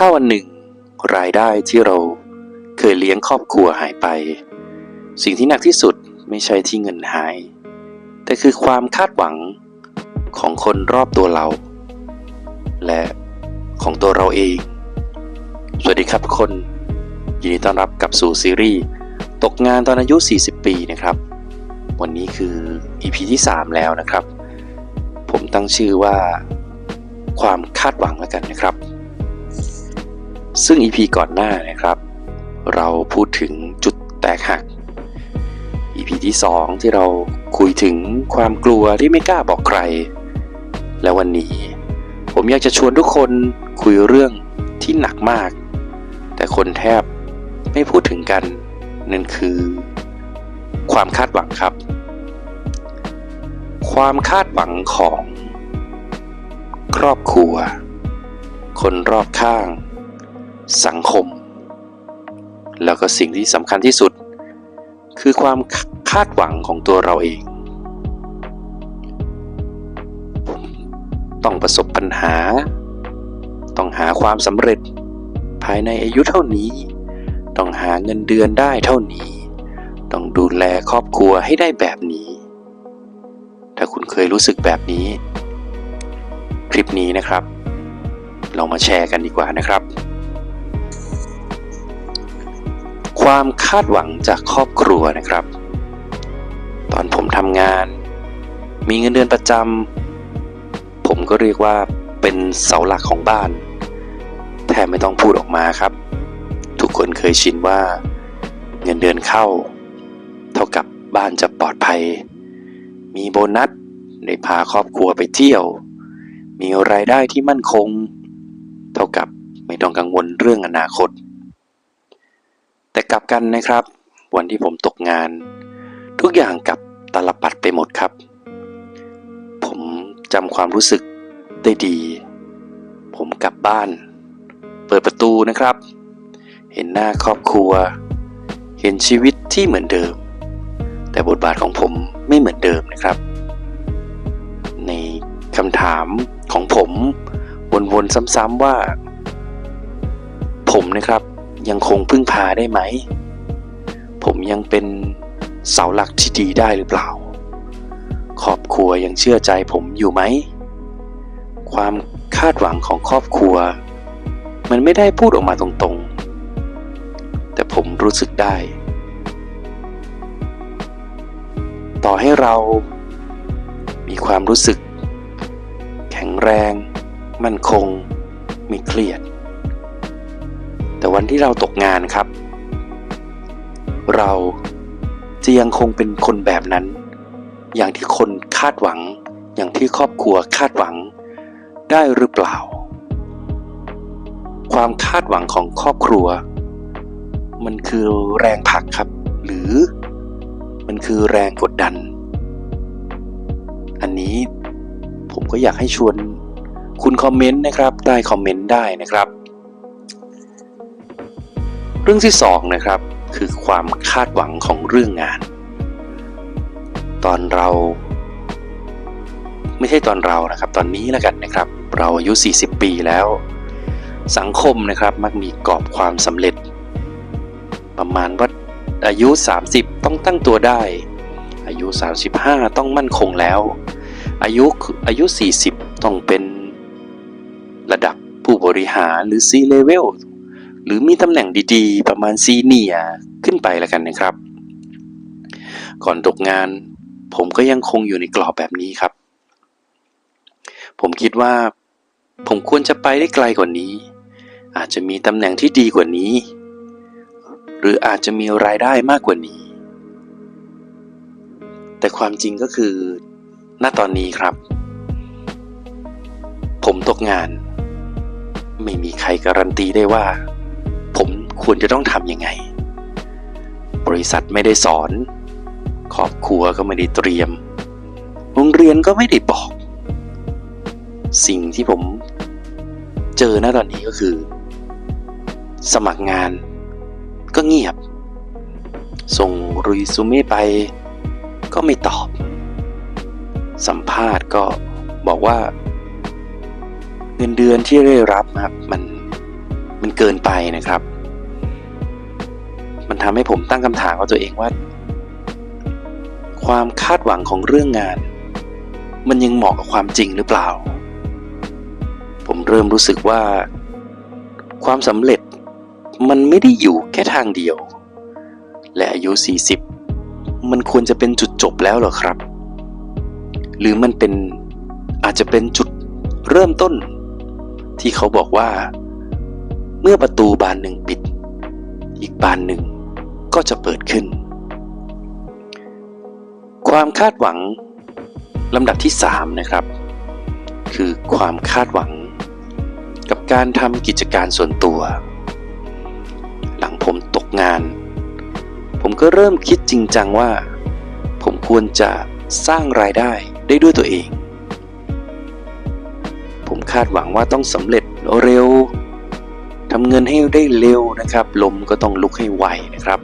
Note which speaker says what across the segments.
Speaker 1: ถ้าวันหนึ่ง รายได้ที่เราเคยเลี้ยงครอบครัวหายไป สิ่งที่หนักที่สุดไม่ใช่ที่เงินหาย แต่คือความคาดหวังของคนรอบตัวเรา และของตัวเราเอง สวัสดีครับทุกคน ยินดีต้อนรับกับสู่ซีรีส์ตกงานตอนอายุ 40 ปีนะครับ วันนี้คือ EP ที่ 3 แล้วนะครับ ผมตั้งชื่อว่า ความคาดหวังแล้วกันนะครับ ซึ่ง EP ก่อนหน้านะครับ เราพูดถึงจุดแตกหัก EP ที่ 2 ที่เราคุยถึงความกลัวที่ไม่กล้าบอกใคร และวันนี้ ผมอยากจะชวนทุกคนคุยเรื่องที่หนักมาก แต่คนแทบไม่พูดถึงกันนั่นคือ ความคาดหวังครับ ความคาดหวังของ ครอบครัว คนรอบข้าง สังคม แล้วก็สิ่งที่สำคัญที่สุด คือความคาดหวังของตัวเราเอง ต้องประสบปัญหา ต้องหาความสำเร็จ ภายในอายุเท่านี้ ต้องหาเงินเดือนได้เท่านี้ ต้องดูแลครอบครัวให้ได้แบบนี้ ถ้าคุณเคยรู้สึกแบบนี้ คลิปนี้นะครับ เรามาแชร์กันดีกว่านะครับ ความคาดหวังจากครอบครัวนะครับ ตอนผมทำงาน มีเงินเดือนประจำผมก็เรียกว่าเป็นเสาหลักของบ้าน แทบไม่ต้องพูดออกมาครับ ทุกคนเคยชินว่า เงินเดือนเข้า เท่ากับบ้านจะปลอดภัย มีโบนัสได้พาครอบครัวไปเที่ยว มีรายได้ที่มั่นคง เท่ากับไม่ต้องกังวลเรื่องอนาคต แต่กลับกันนะครับ วันที่ผมตกงาน ทุกอย่างกลับตลปัดไปหมดครับ ผมจำความรู้สึกได้ดี ผมกลับบ้าน เปิดประตูนะครับ เห็นหน้าครอบครัว เห็นชีวิตที่เหมือนเดิม แต่บทบาทของผมไม่เหมือนเดิมนะครับ ในคำถามของผมวนๆซ้ำๆว่า ผมนะครับ ยังคงพึ่งพาได้ไหม ผมยังเป็นเสาหลักที่ดีได้หรือเปล่า ครอบครัวยังเชื่อใจผมอยู่ไหม ความคาดหวังของครอบครัว มันไม่ได้พูดออกมาตรงๆ แต่ผมรู้สึกได้ ต่อให้เรามีความรู้สึก แข็งแรง มั่นคง ไม่เครียด แต่วันที่เราตกงานครับ เราจะยังคงเป็นคนแบบนั้น อย่างที่คนคาดหวัง อย่างที่ครอบครัวคาดหวัง ได้หรือเปล่า ความคาดหวังของครอบครัว มันคือแรงผลักครับ หรือมันคือแรงกดดัน อันนี้ผมก็อยากให้ชวนคุณคอมเมนต์นะครับใต้คอมเมนต์ได้นะครับ เรื่องที่สองนะครับคือความคาดหวังของเรื่องงาน ตอนเรา ไม่ใช่ตอนเรานะครับ ตอนนี้แล้วกันนะครับ เราอายุ 40 ปีแล้ว สังคมนะครับมักมีกรอบความสำเร็จ ประมาณว่าอายุ 30 ต้องตั้งตัวได้ อายุ 35 ต้องมั่นคงแล้ว อายุอายุ 40 ต้องเป็นระดับผู้บริหารหรือ C level หรือมีตำแหน่งดีๆ ประมาณซีเนียขึ้นไปแล้วกันนะครับ ก่อนตกงาน ผมก็ยังคงอยู่ในกรอบแบบนี้ครับ ผมคิดว่า ผมควรจะไปได้ไกลกว่านี้ อาจจะมีตำแหน่งที่ดีกว่านี้ หรืออาจจะมีรายได้มากกว่านี้ แต่ความจริงก็คือณตอนนี้ครับ ผมตกงานไม่มีใครการันตีได้ว่า ควรจะต้องทำยังไง บริษัทไม่ได้สอน ครอบครัวก็ไม่ได้เตรียม โรงเรียนก็ไม่ได้บอก สิ่งที่ผมเจอณตอนนี้ก็คือ สมัครงานก็เงียบ ส่งรีซูเม่ไปก็ไม่ตอบ สัมภาษณ์ก็บอกว่า เงินเดือนที่ได้รับครับมันมันเกินไปนะครับ มันทำให้ผมตั้งคำถามกับตัวเองว่า ความคาดหวังของเรื่องงาน มันยังเหมาะกับความจริงหรือเปล่า ผมเริ่มรู้สึกว่า ความสำเร็จมันไม่ได้อยู่แค่ทางเดียว และอายุ 40 มันควรจะเป็นจุดจบแล้วหรอครับ หรือมันเป็นอาจจะเป็นจุดเริ่มต้น ที่เขาบอกว่า เมื่อประตูบานหนึ่งปิด อีกบานหนึ่ง ก็จะเปิดขึ้น ความคาดหวังลำดับที่ 3 นะครับ คือความคาดหวัง กับการทำกิจการส่วนตัว หลังผมตกงาน ผมก็เริ่มคิดจริงจังว่า ผมควรจะสร้างรายได้ได้ด้วยตัวเอง ผมคาดหวังว่าต้องสำเร็จเร็วทำเงินให้ได้เร็วนะครับ ลมก็ต้องลุกให้ไวนะครับ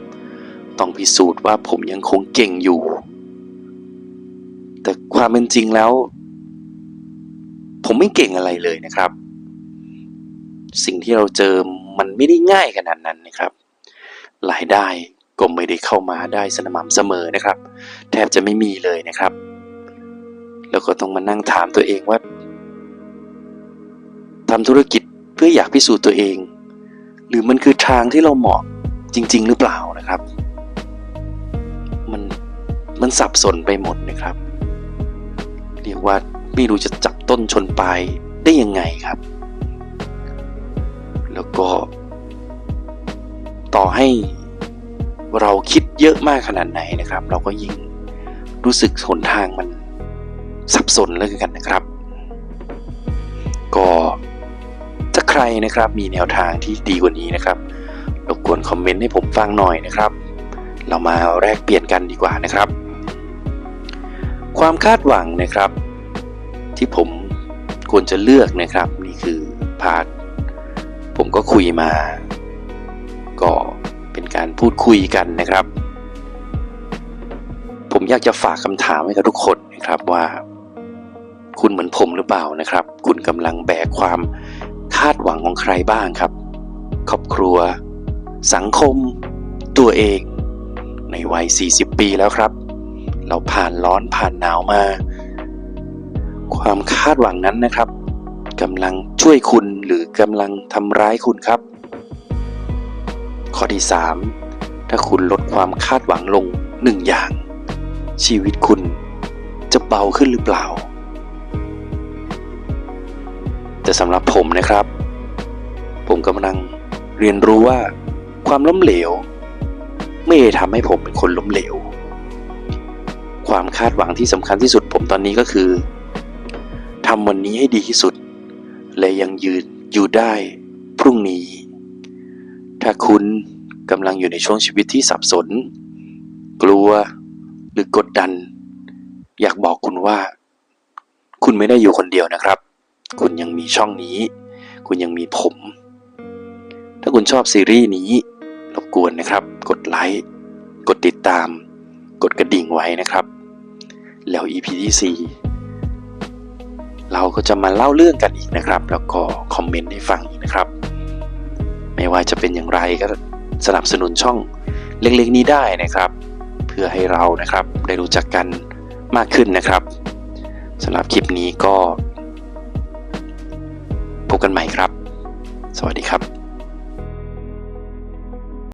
Speaker 1: ต้องพิสูจน์ว่าผมยังคงเก่งอยู่ แต่ความเป็นจริงแล้ว ผมไม่เก่งอะไรเลยนะครับ สิ่งที่เราเจอมันไม่ได้ง่ายขนาดนั้นนะครับรายได้ก็ไม่ได้เข้ามาได้สม่ำเสมอนะครับ แทบจะไม่มีเลยนะครับ แล้วก็ต้องมานั่งถามตัวเองว่าทำธุรกิจเพื่ออยากพิสูจน์ตัวเอง หรือมันคือทางที่เราเหมาะจริง ๆ หรือเปล่านะครับ มันสับสนไปหมดนะครับ เรียกว่าไม่รู้จะจับต้นชนปลายได้ยังไงครับ แล้วก็ ต่อให้เราคิดเยอะมากขนาดไหนนะครับ เราก็ยิ่งรู้สึกหนทางมันสับสนเลยกันนะครับ ก็ถ้าใครนะครับมีแนวทางที่ดีกว่านี้นะครับรบกวนคอมเมนต์ให้ผมฟังหน่อยนะครับ เรามาแลกเปลี่ยนกันดีกว่านะครับ ความคาดหวังนะครับ ที่ผมควรจะเลือกนะครับ นี่คือพาร์ทผมก็คุยมา ก็เป็นการพูดคุยกันนะครับ ผมอยากจะฝากคำถามให้กับทุกคนนะครับว่า คุณเหมือนผมหรือเปล่านะครับ คุณกำลังแบกความคาดหวังของใครบ้างครับ ครอบครัว สังคม ตัวเอง ในวัย 40 ปีแล้วครับ เราผ่านร้อนผ่านหนาวมา ความคาดหวังนั้นนะครับกำลังช่วยคุณหรือกำลังทำร้ายคุณครับ ข้อที่ 3 ถ้าคุณลดความคาดหวังลงหนึ่งอย่าง ชีวิตคุณจะเบาขึ้นหรือเปล่า แต่สำหรับผมนะครับ ผมกำลังเรียนรู้ว่า ความล้มเหลว ไม่ได้ทำให้ผมเป็นคนล้มเหลว ความคาดหวังที่สำคัญที่สุดผมตอนนี้ก็คือทำวันนี้ให้ดีที่สุด และยังยืนอยู่ได้พรุ่งนี้ ถ้าคุณกำลังอยู่ในช่วงชีวิตที่สับสน กลัวหรือกดดัน อยากบอกคุณว่า คุณไม่ได้อยู่คนเดียวนะครับ คุณยังมีช่องนี้ คุณยังมีผม ถ้าคุณชอบซีรีส์นี้รบกวนนะครับ กดไลค์กดติดตาม กดกระดิ่งไว้นะครับ แล้ว EP ที่4เราก็จะมาเล่าเรื่องกันอีกนะครับ แล้วก็คอมเมนต์ให้ฟังอีกนะครับ ไม่ว่าจะเป็นอย่างไรก็สนับสนุนช่องเล็กๆนี้ได้นะครับ เพื่อให้เรานะครับได้รู้จักกันมากขึ้นนะครับสำหรับคลิปนี้ก็พบกันใหม่ครับ สวัสดีครับ